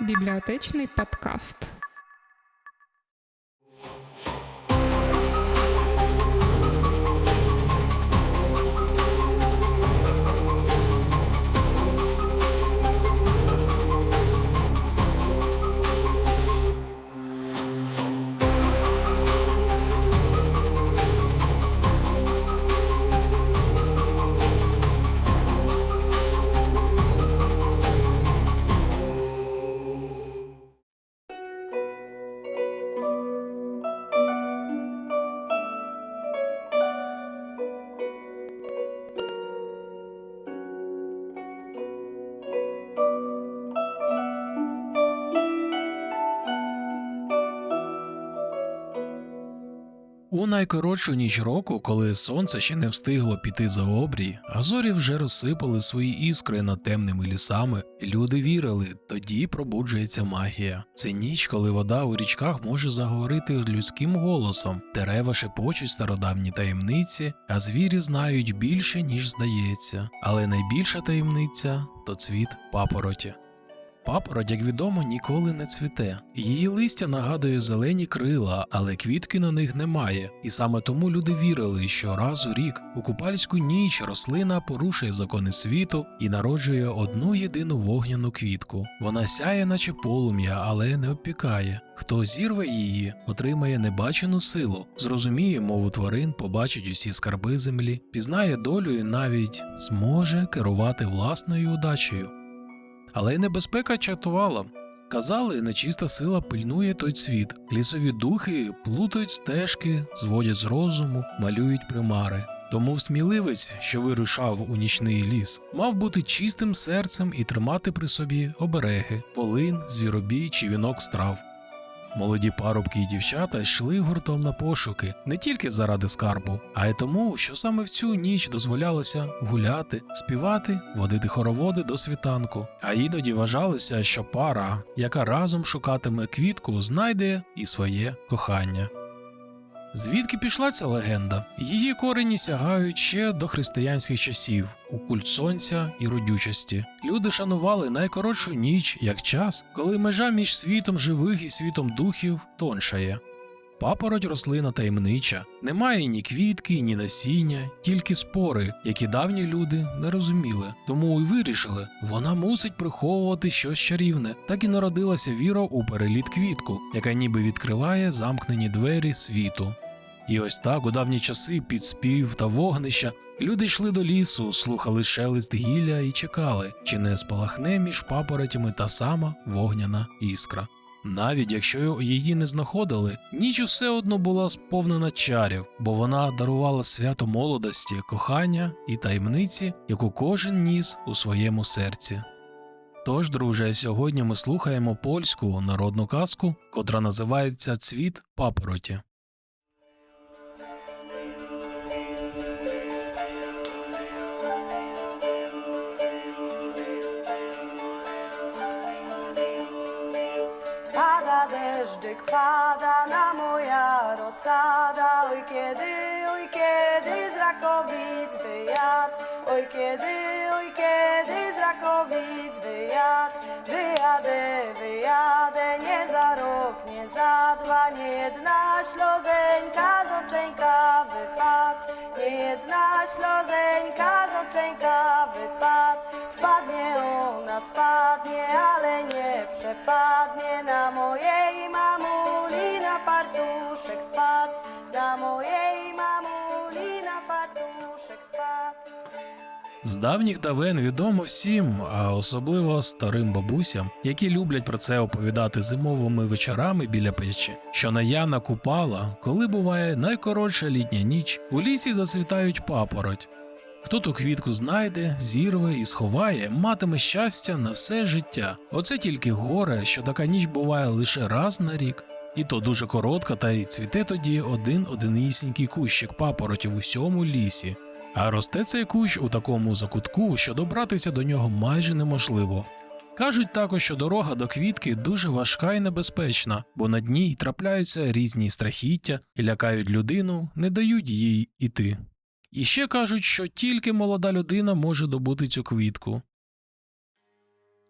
Бібліотечний подкаст. У найкоротшу ніч року, коли сонце ще не встигло піти за обрій, а зорі вже розсипали свої іскри над темними лісами, люди вірили, тоді пробуджується магія. Це ніч, коли вода у річках може заговорити людським голосом, дерева шепочуть стародавні таємниці, а звірі знають більше, ніж здається. Але найбільша таємниця то цвіт папороті. Папороть, як відомо, ніколи не цвіте. Її листя нагадує зелені крила, але квітки на них немає. І саме тому люди вірили, що раз у рік у купальську ніч рослина порушує закони світу і народжує одну єдину вогняну квітку. Вона сяє, наче полум'я, але не обпікає. Хто зірве її, отримає небачену силу, зрозуміє мову тварин, побачить усі скарби землі, пізнає долю і навіть зможе керувати власною удачею. Але й небезпека чатувала. Казали, нечиста сила пильнує той цвіт. Лісові духи плутають стежки, зводять з розуму, малюють примари. Тому сміливець, що вирушав у нічний ліс, мав бути чистим серцем і тримати при собі обереги, полин, звіробій чи вінок страв. Молоді парубки і дівчата йшли гуртом на пошуки не тільки заради скарбу, а й тому, що саме в цю ніч дозволялося гуляти, співати, водити хороводи до світанку. А іноді вважалося, що пара, яка разом шукатиме квітку, знайде і своє кохання. Звідки пішла ця легенда? Її корені сягають ще до християнських часів, у культ сонця і родючості. Люди шанували найкоротшу ніч як час, коли межа між світом живих і світом духів тоншає. Папороть рослина таємнича, немає ні квітки, ні насіння, тільки спори, які давні люди не розуміли, тому й вирішили, вона мусить приховувати щось чарівне. Так і народилася віра у переліт квітку, яка ніби відкриває замкнені двері світу. І ось так у давні часи під спів та вогнища люди йшли до лісу, слухали шелест гілля і чекали, чи не спалахне між папоротями та сама вогняна іскра. Навіть якщо її не знаходили, ніч усе одно була сповнена чарів, бо вона дарувала свято молодості, кохання і таємниці, яку кожен ніс у своєму серці. Тож, друже, сьогодні ми слухаємо польську народну казку, котра називається Цвіт папороті. Deszczyk, pada na moja rosada Oj kiedy, oj kiedy z Rakowic wyjad Oj kiedy, oj kiedy z Rakowic wyjad Wyjadę, wyjadę, nie za rok, nie za dwa. Nie jedna ślozeńka z oczeńka wypad Nie jedna ślozeńka z wypad Spadnie ona, spadnie, ale nie przepadnie Na mojej давніх давен відомо всім, а особливо старим бабусям, які люблять про це оповідати зимовими вечорами біля печі, що на Яна Купала, коли буває найкоротша літня ніч, у лісі зацвітають папороть. Хто ту квітку знайде, зірве і сховає, матиме щастя на все життя. Оце тільки горе, що така ніч буває лише раз на рік. І то дуже коротка, та й цвіте тоді один одинісінький кущик папороті в усьому лісі. А росте цей кущ у такому закутку, що добратися до нього майже неможливо. Кажуть також, що дорога до квітки дуже важка і небезпечна, бо на дні трапляються різні страхіття і лякають людину, не дають їй іти. І ще кажуть, що тільки молода людина може добути цю квітку.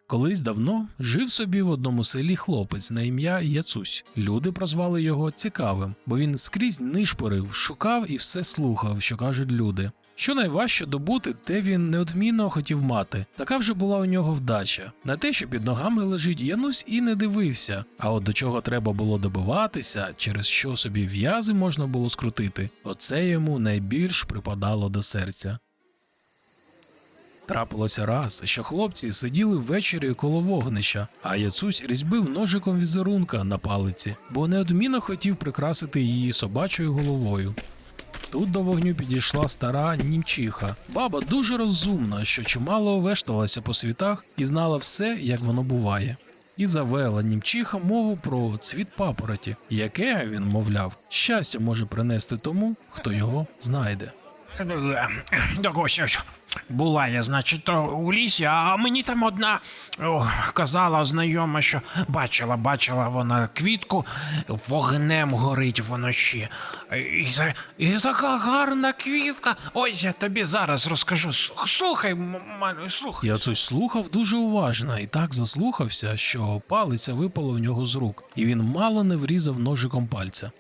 Колись давно жив собі в одному селі хлопець на ім'я Яцусь. Люди прозвали його цікавим, бо він скрізь нишпорив, шукав і все слухав, що кажуть люди. Що найважче добути, те він неодмінно хотів мати. Така вже була у нього вдача. На те, що під ногами лежить, Янусь і не дивився. А от до чого треба було добиватися, через що собі в'язи можна було скрутити, оце йому найбільш припадало до серця. Трапилося раз, що хлопці сиділи ввечері коло вогнища, а Яцусь різьбив ножиком візерунка на палиці, бо неодмінно хотів прикрасити її собачою головою. Тут до вогню підійшла стара німчиха. Баба дуже розумна, що чимало вешталася по світах і знала все, як воно буває. І завела німчиха мову про цвіт папороті, яке він, мовляв, щастя може принести тому, хто його знайде. Була я, значить, у лісі, а мені там одна о, казала знайома, що бачила, бачила вона квітку, вогнем горить вночі. І, і така гарна квітка. Ось я тобі зараз розкажу. Слухай, м- м- слухай. Яцусь слухав дуже уважно і так заслухався, що палиця випала в нього з рук, і він мало не врізав ножиком пальця.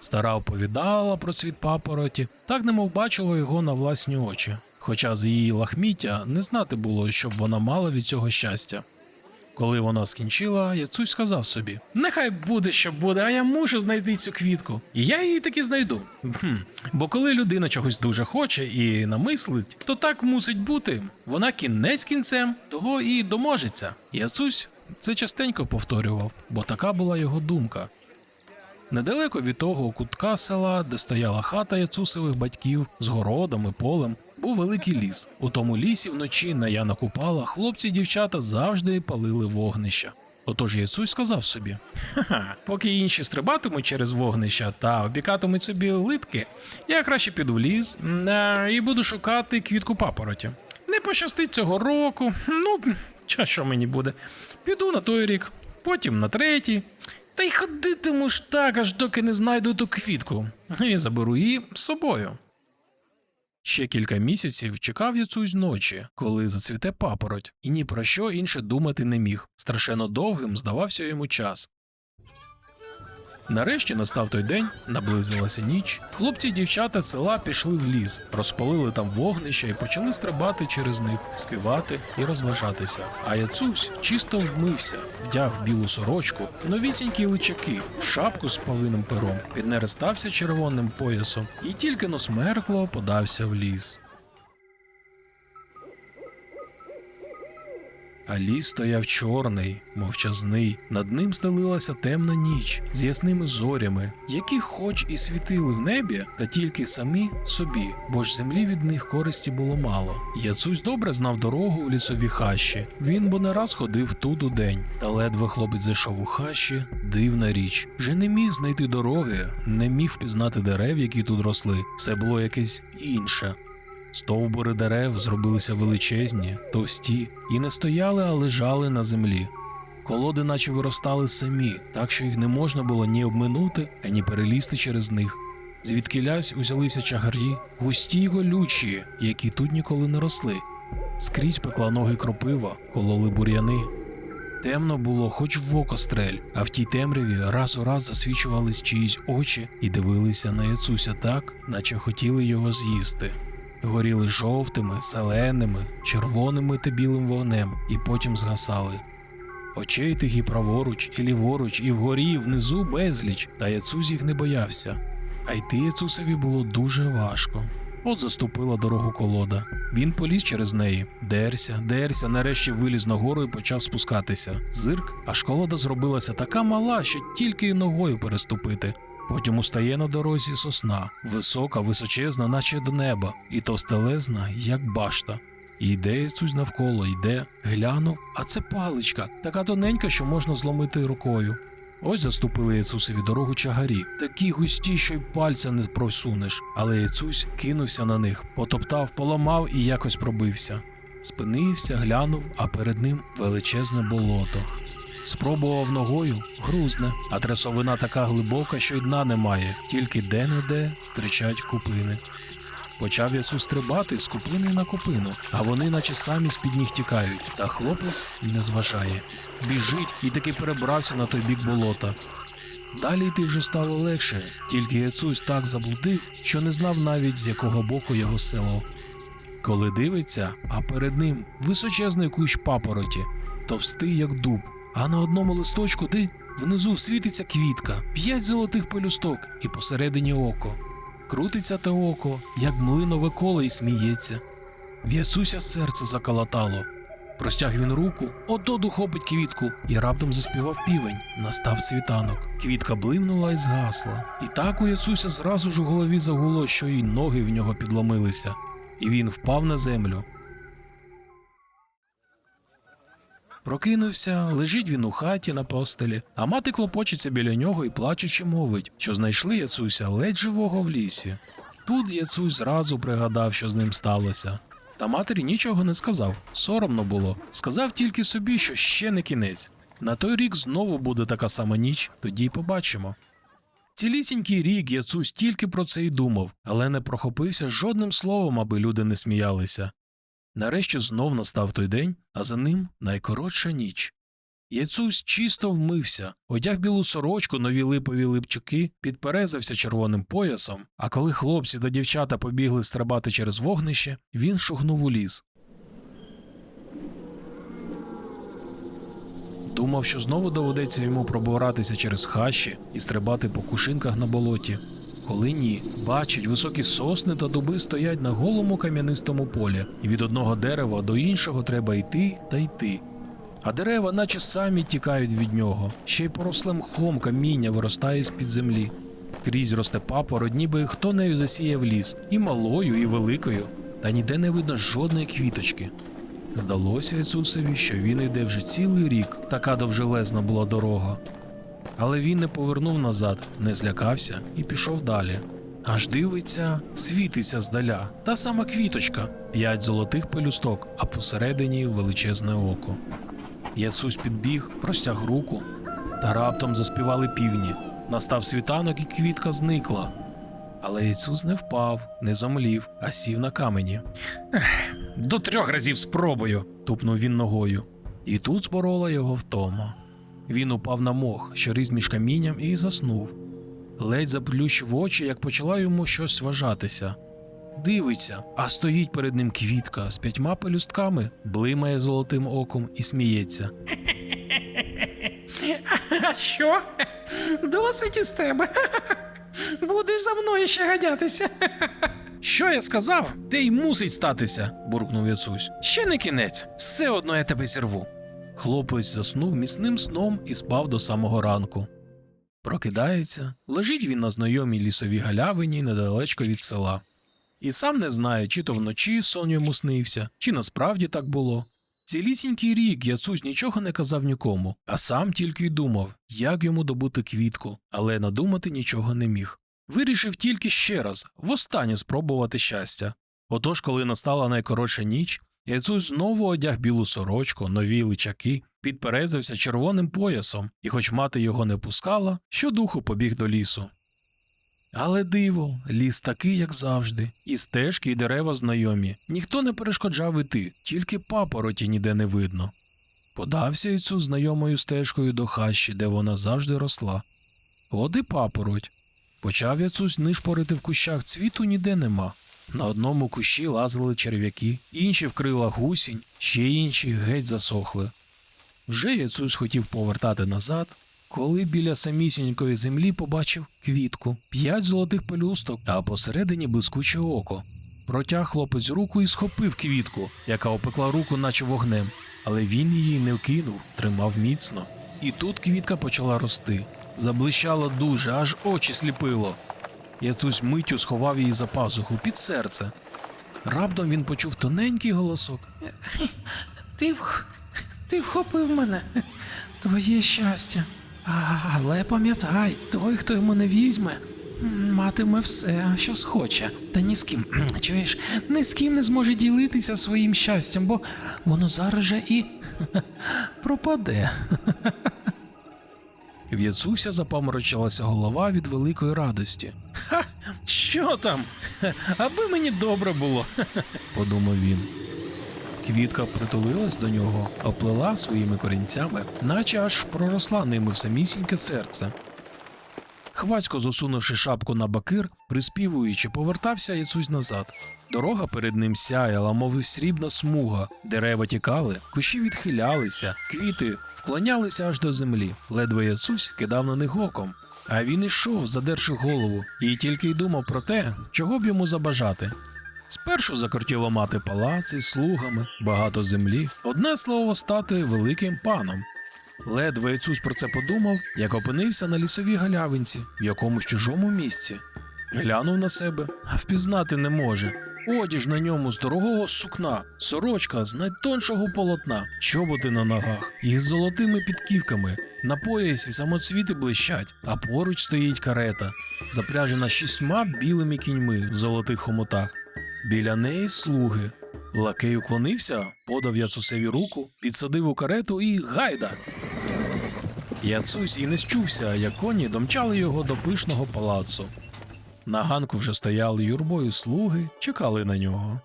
Стара оповідала про цвіт папороті, так немов бачила його на власні очі, хоча з її лахміття не знати було, щоб вона мала від цього щастя. Коли вона скінчила, Яцусь сказав собі: Нехай буде, що буде, а я мушу знайти цю квітку. І я її таки знайду. Хм. Бо коли людина чогось дуже хоче і намислить, то так мусить бути. Вона кінець кінцем того і доможеться. Яцусь це частенько повторював, бо така була його думка. Недалеко від того кутка села, де стояла хата Яцусових батьків з городом і полем, був великий ліс. У тому лісі вночі на Яна Купала хлопці й дівчата завжди палили вогнища. Отож Яцусь сказав собі: Ха-ха, поки інші стрибатимуть через вогнища та обікатимуть собі литки, я краще піду в ліс е, і буду шукати квітку папороті. Не пощастить цього року. Ну, ча що мені буде? Піду на той рік, потім на третій. Та й ходитиму ж так, аж доки не знайду ту квітку, і заберу її з собою. Ще кілька місяців чекав Яцусь ночі, коли зацвіте папороть, і ні про що інше думати не міг. Страшенно довгим здавався йому час. Нарешті настав той день, наблизилася ніч. Хлопці й дівчата села пішли в ліс, розпалили там вогнища і почали стрибати через них, співати і розважатися. А Яцусь чисто вмився, вдяг білу сорочку, новісінькі личаки, шапку з павиним пером, піднерестався червоним поясом і тільки но смеркло подався в ліс. А ліс стояв чорний, мовчазний, над ним стелилася темна ніч з ясними зорями, які хоч і світили в небі, та тільки самі собі, бо ж землі від них користі було мало. Яцусь добре знав дорогу в лісові хащі. Він бо не раз ходив тут у день, та ледве хлопець зайшов у хащі, дивна річ. Вже не міг знайти дороги, не міг впізнати дерев, які тут росли. Все було якесь інше. Стовбури дерев зробилися величезні, товсті, і не стояли, а лежали на землі. Колоди наче виростали самі, так що їх не можна було ні обминути, ані перелізти через них. Звідкилясь узялися чагарі, густі й голючі, які тут ніколи не росли. Скрізь пекла ноги кропива, кололи бур'яни. Темно було, хоч в око стрель, а в тій темряві раз у раз засвічувались чиїсь очі і дивилися на Яцуся так, наче хотіли його з'їсти. Горіли жовтими, зеленими, червоними та білим вогнем, і потім згасали. Очей тих і праворуч, і ліворуч, і вгорі, і внизу безліч, та Яцусь їх не боявся. А йти Яцусові було дуже важко. От заступила дорогу колода. Він поліз через неї, дерся, дерся, нарешті виліз нагору і почав спускатися. Зирк, аж колода зробилася така мала, що тільки ногою переступити. Потім устає на дорозі сосна, висока, височезна, наче до неба, і товстелезна, як башта. І йде Ісус навколо, йде, глянув, а це паличка, така тоненька, що можна зломити рукою. Ось заступили Ісусові дорогу чагарі, такі густі, що й пальця не просунеш. Але Ісус кинувся на них, потоптав, поламав і якось пробився. Спинився, глянув, а перед ним величезне болото. Спробував ногою, грузне, а трясовина така глибока, що й дна немає, тільки де-не-де стричать купини. Почав Яцусь стрибати з купини на купину, а вони наче самі з-під ніг тікають, та хлопець не зважає. Біжить і таки перебрався на той бік болота. Далі йти вже стало легше, тільки Яцусь так заблудив, що не знав навіть з якого боку його село. Коли дивиться, а перед ним височезний кущ папороті, товстий, як дуб, а на одному листочку де внизу світиться квітка, п'ять золотих пелюсток і посередині око. Крутиться те око, як млинове коло і сміється. В Яцуся серце заколотало. Простяг він руку, отоду хопить квітку, і раптом заспівав півень. Настав світанок. Квітка блимнула і згасла. І так у Яцуся зразу ж у голові загуло, що й ноги в нього підломилися, і він впав на землю. Прокинувся, лежить він у хаті на постелі, а мати клопочеться біля нього і плачучи мовить, що знайшли Яцуся ледь живого в лісі. Тут Яцусь зразу пригадав, що з ним сталося. Та матері нічого не сказав, соромно було. Сказав тільки собі, що ще не кінець. На той рік знову буде така сама ніч, тоді й побачимо. Цілісінький рік Яцусь тільки про це й думав, але не прохопився жодним словом, аби люди не сміялися. Нарешті знов настав той день, а за ним найкоротша ніч. Яцусь чисто вмився, одяг білу сорочку, нові липові липчуки, підперезався червоним поясом, а коли хлопці та дівчата побігли стрибати через вогнище, він шугнув у ліс. Думав, що знову доведеться йому пробиратися через хащі і стрибати по кушинках на болоті. Коли ні, бачить, високі сосни та дуби стоять на голому кам'янистому полі, і від одного дерева до іншого треба йти та йти. А дерева, наче самі тікають від нього, ще й поросле мхом каміння виростає з-під землі. Крізь росте папороть, ніби хто нею засіяв ліс, і малою, і великою, та ніде не видно жодної квіточки. Здалося Ісусові, що він йде вже цілий рік, така довжелезна була дорога. Але він не повернув назад, не злякався і пішов далі. Аж дивиться, світиться здаля, та сама квіточка, п'ять золотих пелюсток, а посередині величезне око. Яцусь підбіг, простяг руку, та раптом заспівали півні. Настав світанок, і квітка зникла. Але Яцусь не впав, не зомлів, а сів на камені. До трьох разів спробую. тупнув він ногою. І тут зборола його втома. Він упав на мох, що різ між камінням, і заснув. Ледь заплющив очі, як почала йому щось вважатися. Дивиться, а стоїть перед ним квітка з п'ятьма пелюстками, блимає золотим оком і сміється. А що? Досить із тебе. Будеш за мною ще гадятися. Що я сказав? Те й мусить статися, буркнув Яцусь. Ще не кінець, все одно я тебе зірву. Хлопець заснув міцним сном і спав до самого ранку. Прокидається, лежить він на знайомій лісовій галявині недалечко від села. І сам не знає, чи то вночі сон йому снився, чи насправді так було. Цілісінький рік Яцусь нічого не казав нікому, а сам тільки й думав, як йому добути квітку, але надумати нічого не міг. Вирішив тільки ще раз, востаннє спробувати щастя. Отож, коли настала найкоротша ніч, Яцусь знову одяг білу сорочку, нові личаки, підперезався червоним поясом, і, хоч мати його не пускала, щодуху побіг до лісу. Але диво, ліс такий, як завжди, і стежки, і дерева знайомі. Ніхто не перешкоджав іти, тільки папороті ніде не видно. Подався Ісус знайомою стежкою до хащі, де вона завжди росла. От і папороть. Почав Яцусь нишпорити в кущах цвіту ніде нема. На одному кущі лазили черв'яки, інші вкрила гусінь, ще інші геть засохли. Вже Яцусь хотів повертати назад, коли біля самісінької землі побачив квітку, п'ять золотих пелюсток, а посередині блискуче око. Протяг хлопець руку і схопив квітку, яка опекла руку, наче вогнем, але він її не вкинув, тримав міцно. І тут квітка почала рости. Заблищала дуже, аж очі сліпило. Яцусь миттю сховав її за пазуху під серце. Раптом він почув тоненький голосок. Ти, вх... ти вхопив мене. Твоє щастя. Але пам'ятай, той, хто його не візьме, матиме все, що схоче. Та ні з ким, чуєш, ні з ким не зможе ділитися своїм щастям, бо воно зараз же і пропаде. В Яцуся запаморочилася голова від великої радості. Ха! Що що там? Аби мені добре було, подумав він. Квітка притулилась до нього, оплела своїми корінцями, наче аж проросла ними в самісіньке серце. Хвацько засунувши шапку на бакир, приспівуючи, повертався Яцусь назад. Дорога перед ним сяяла, мов срібна смуга, дерева тікали, кущі відхилялися, квіти вклонялися аж до землі. Ледве Яцусь кидав на них оком. А він ішов, задерши голову, і тільки й думав про те, чого б йому забажати. Спершу закортіло мати палац із слугами, багато землі, одне слово стати великим паном. Ледве Іцусь про це подумав, як опинився на лісовій галявинці в якомусь чужому місці. Глянув на себе, а впізнати не може. Одіж на ньому з дорогого сукна, сорочка з найтоншого полотна, чоботи на ногах із золотими підківками. На поясі самоцвіти блищать, а поруч стоїть карета, запряжена шістьма білими кіньми в золотих хомутах. Біля неї слуги. Лакей уклонився, подав Яцусеві руку, підсадив у карету і гайда. Яцусь і не счувся, як коні домчали його до пишного палацу. На ганку вже стояли юрбою слуги, чекали на нього.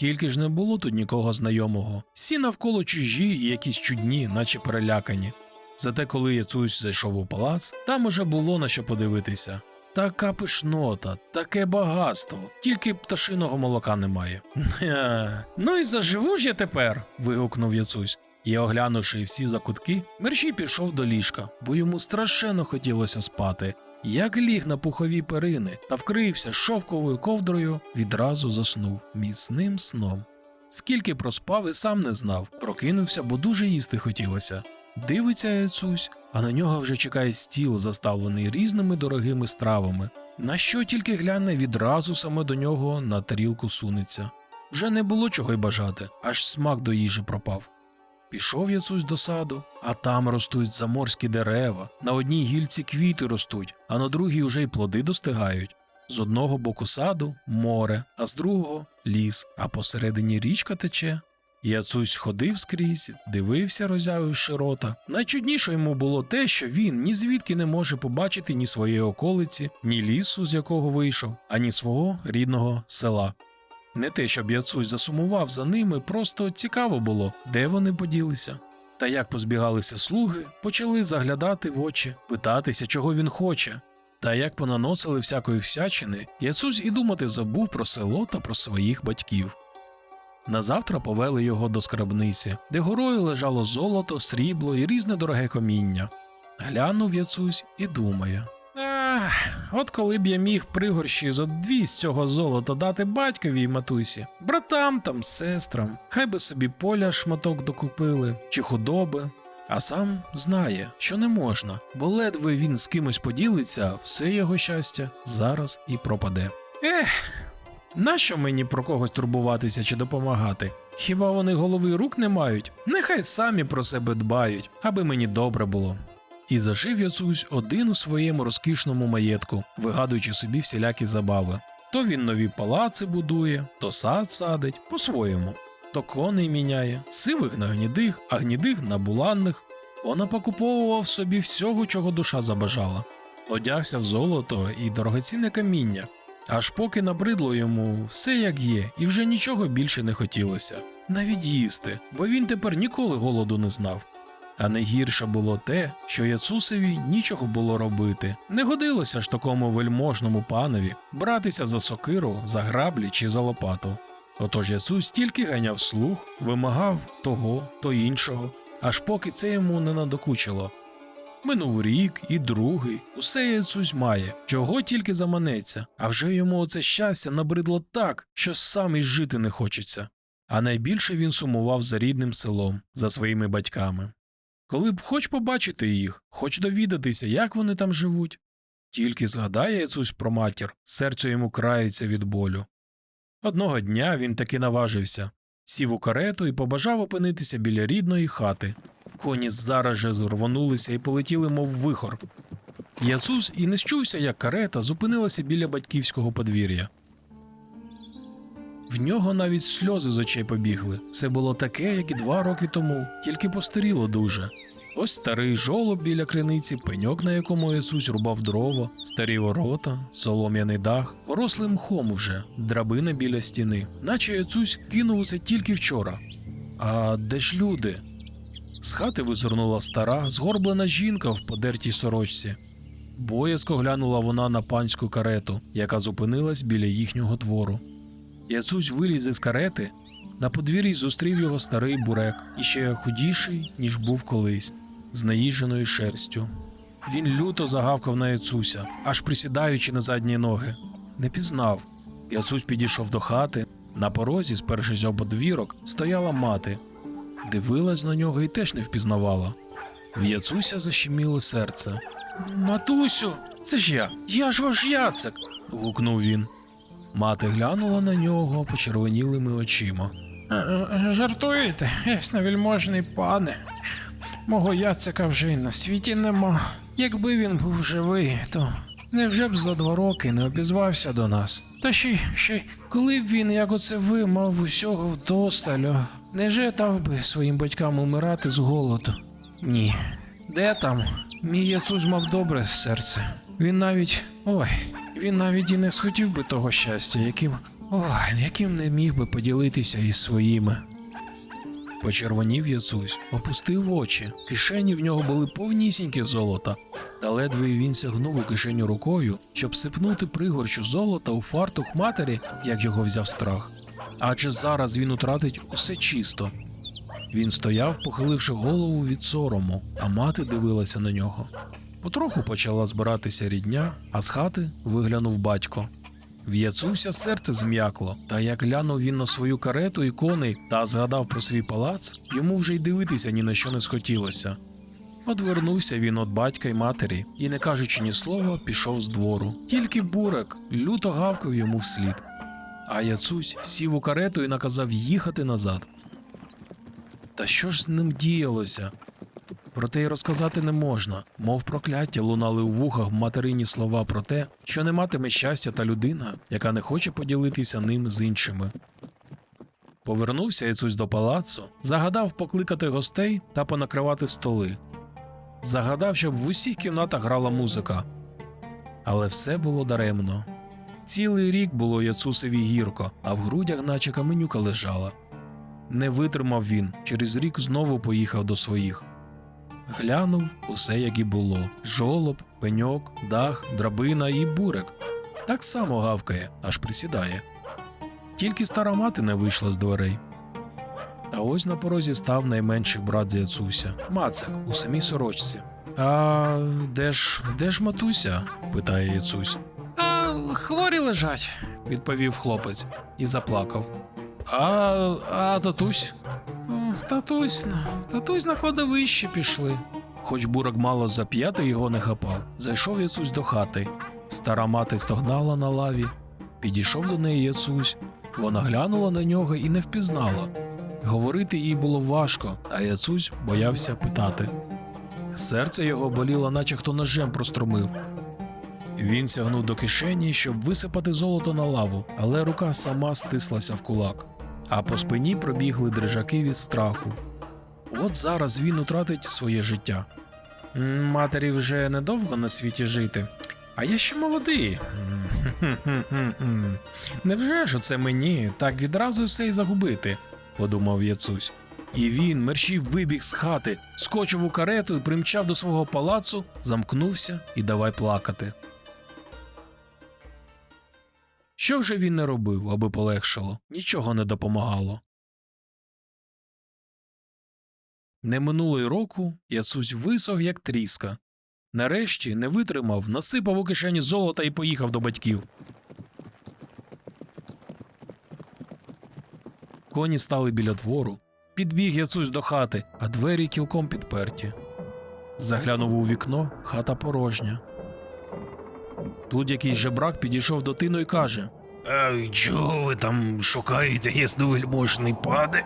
Тільки ж не було тут нікого знайомого. Всі навколо чужі і якісь чудні, наче перелякані. Зате, коли Яцусь зайшов у палац, там уже було на що подивитися. Така пишнота, таке багатство, тільки пташиного молока немає. Ну і заживу ж я тепер. вигукнув Яцусь. І, оглянувши всі закутки, мерщій пішов до ліжка, бо йому страшенно хотілося спати. Як ліг на пухові перини та вкрився шовковою ковдрою, відразу заснув міцним сном. Скільки проспав і сам не знав, прокинувся, бо дуже їсти хотілося. Дивиться Яцусь, а на нього вже чекає стіл, заставлений різними дорогими стравами. На що тільки гляне, відразу саме до нього на тарілку сунеться. Вже не було чого й бажати, аж смак до їжі пропав. Пішов Яцусь до саду, а там ростуть заморські дерева, на одній гільці квіти ростуть, а на другій уже й плоди достигають. З одного боку саду море, а з другого ліс, а посередині річка тече. Яцусь ходив скрізь, дивився, роззявивши рота. Найчудніше йому було те, що він ні звідки не може побачити ні своєї околиці, ні лісу, з якого вийшов, ані свого рідного села. Не те, щоб Яцусь засумував за ними, просто цікаво було, де вони поділися. Та як позбігалися слуги, почали заглядати в очі, питатися, чого він хоче. Та як понаносили всякої всячини, Яцусь і думати забув про село та про своїх батьків. Назавтра повели його до скрабниці, де горою лежало золото, срібло і різне дороге коміння. Глянув Яцусь і думає. От коли б я міг пригорші зо дві з цього золота дати батькові й матусі, братам там, сестрам, хай би собі поля шматок докупили чи худоби. А сам знає, що не можна, бо ледве він з кимось поділиться, все його щастя зараз і пропаде. Ех, нащо мені про когось турбуватися чи допомагати? Хіба вони голови рук не мають? Нехай самі про себе дбають, аби мені добре було. І зажив Яцусь один у своєму розкішному маєтку, вигадуючи собі всілякі забави. То він нові палаци будує, то сад садить по-своєму, то коней міняє, сивих на гнідих, а гнідих на буланних. Вона покуповував собі всього, чого душа забажала. Одягся в золото і дорогоцінне каміння, аж поки набридло йому все як є, і вже нічого більше не хотілося. Навіть їсти, бо він тепер ніколи голоду не знав. А найгірше було те, що Яцусеві нічого було робити. Не годилося ж такому вельможному панові братися за сокиру, за граблі чи за лопату. Отож Яцус тільки ганяв слух, вимагав того, то іншого, аж поки це йому не надокучило. Минув рік і другий, усе Яцусь має, чого тільки заманеться, а вже йому оце щастя набридло так, що сам і жити не хочеться. А найбільше він сумував за рідним селом, за своїми батьками. Коли б хоч побачити їх, хоч довідатися, як вони там живуть. Тільки згадає Яцусь про матір, серце йому крається від болю. Одного дня він таки наважився, сів у карету і побажав опинитися біля рідної хати. Коні зараз же зрвонулися і полетіли, мов вихор. Яцус і не щувся, як карета зупинилася біля батьківського подвір'я. В нього навіть сльози з очей побігли. Все було таке, як і два роки тому, тільки постаріло дуже. Ось старий жолоб біля криниці, пеньок, на якому Ісус рубав дрова, старі ворота, солом'яний дах, порослий мхом вже, драбина біля стіни, наче Ісус кинув усе тільки вчора. А де ж люди? З хати визирнула стара, згорблена жінка в подертій сорочці. Боязко глянула вона на панську карету, яка зупинилась біля їхнього двору. Яцусь виліз із карети, на подвір'ї зустрів його старий бурек, іще худіший, ніж був колись, з наїженою шерстю. Він люто загавкав на Яцуся, аж присідаючи на задні ноги. Не пізнав. Яцусь підійшов до хати. На порозі, спершись об одвірок, стояла мати. Дивилась на нього і теж не впізнавала. В Яцуся защеміло серце. Матусю, це ж я, я ж ваш Яцек. гукнув він. Мати глянула на нього почервонілими очима. Е, е, Жартуєте, ясновельможний пане. Мого яцика вже й на світі нема. Якби він був живий, то невже б за два роки не обізвався до нас? Та ще ще коли б він, як оце ви, мав усього вдосталь, а не жетав би своїм батькам умирати з голоду. Ні. Де там? Мій яцусь мав добре серце. Він навіть. ой, він навіть і не схотів би того щастя, яким. Ой, яким не міг би поділитися із своїми. Почервонів Яцусь, опустив очі. Кишені в нього були повнісінькі золота, та ледве він сягнув у кишеню рукою, щоб сипнути пригорчу золота у фартух матері, як його взяв страх. Адже зараз він утратить усе чисто. Він стояв, похиливши голову від сорому, а мати дивилася на нього. Потроху почала збиратися рідня, а з хати виглянув батько. В Яцуся серце зм'якло, та як глянув він на свою карету і коней та згадав про свій палац, йому вже й дивитися ні на що не схотілося. Одвернувся він від батька й матері і, не кажучи ні слова, пішов з двору. Тільки бурек люто гавкав йому вслід. А Яцусь сів у карету і наказав їхати назад. Та що ж з ним діялося? Проте й розказати не можна, мов прокляття лунали у вухах материні слова про те, що не матиме щастя та людина, яка не хоче поділитися ним з іншими. Повернувся Ісус до палацу, загадав покликати гостей та понакривати столи. Загадав, щоб в усіх кімнатах грала музика. Але все було даремно. Цілий рік було Яцусеві гірко, а в грудях, наче каменюка лежала. Не витримав він, через рік знову поїхав до своїх. Глянув усе, як і було: жолоб, пеньок, дах, драбина і бурек. Так само гавкає, аж присідає. Тільки стара мати не вийшла з дверей. Та ось на порозі став найменший брат Яцуся, Мацик, у самій сорочці. А де ж де ж матуся? питає Яцусь. А хворі лежать, відповів хлопець і заплакав. А, а татусь? «О, Татусь, татусь на кладовище пішли. Хоч бурок мало зап'яти його не хапав, зайшов Яцусь до хати. Стара мати стогнала на лаві. Підійшов до неї Яцусь. Вона глянула на нього і не впізнала. Говорити їй було важко, а Яцусь боявся питати. Серце його боліло, наче хто ножем простромив. Він сягнув до кишені, щоб висипати золото на лаву, але рука сама стислася в кулак, а по спині пробігли дрижаки від страху. От зараз він утратить своє життя. Матері вже недовго на світі жити, а я ще молодий. Невже ж оце мені так відразу все й загубити? подумав Яцусь. І він мерщів вибіг з хати, скочив у карету і примчав до свого палацу, замкнувся і давай плакати. Що вже він не робив, аби полегшало, нічого не допомагало. Не минуло й року Ясусь висох, як тріска. Нарешті не витримав, насипав у кишені золота і поїхав до батьків. Коні стали біля двору. Підбіг Ясусь до хати, а двері кілком підперті. Заглянув у вікно, хата порожня. Тут якийсь жебрак підійшов до тину і каже: А чого ви там шукаєте, ясновельможний пане?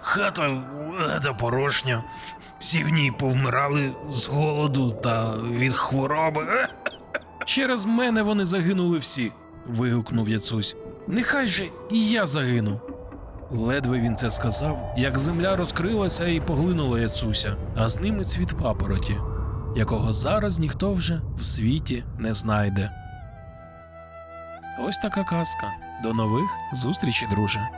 Хата, хата порожня. Всі в ній повмирали з голоду та від хвороби. Через мене вони загинули всі. вигукнув Яцусь. Нехай же і я загину. Ледве він це сказав, як земля розкрилася і поглинула Яцуся, а з ними цвіт папороті, якого зараз ніхто вже в світі не знайде. Ось така казка. До нових зустрічей, друже.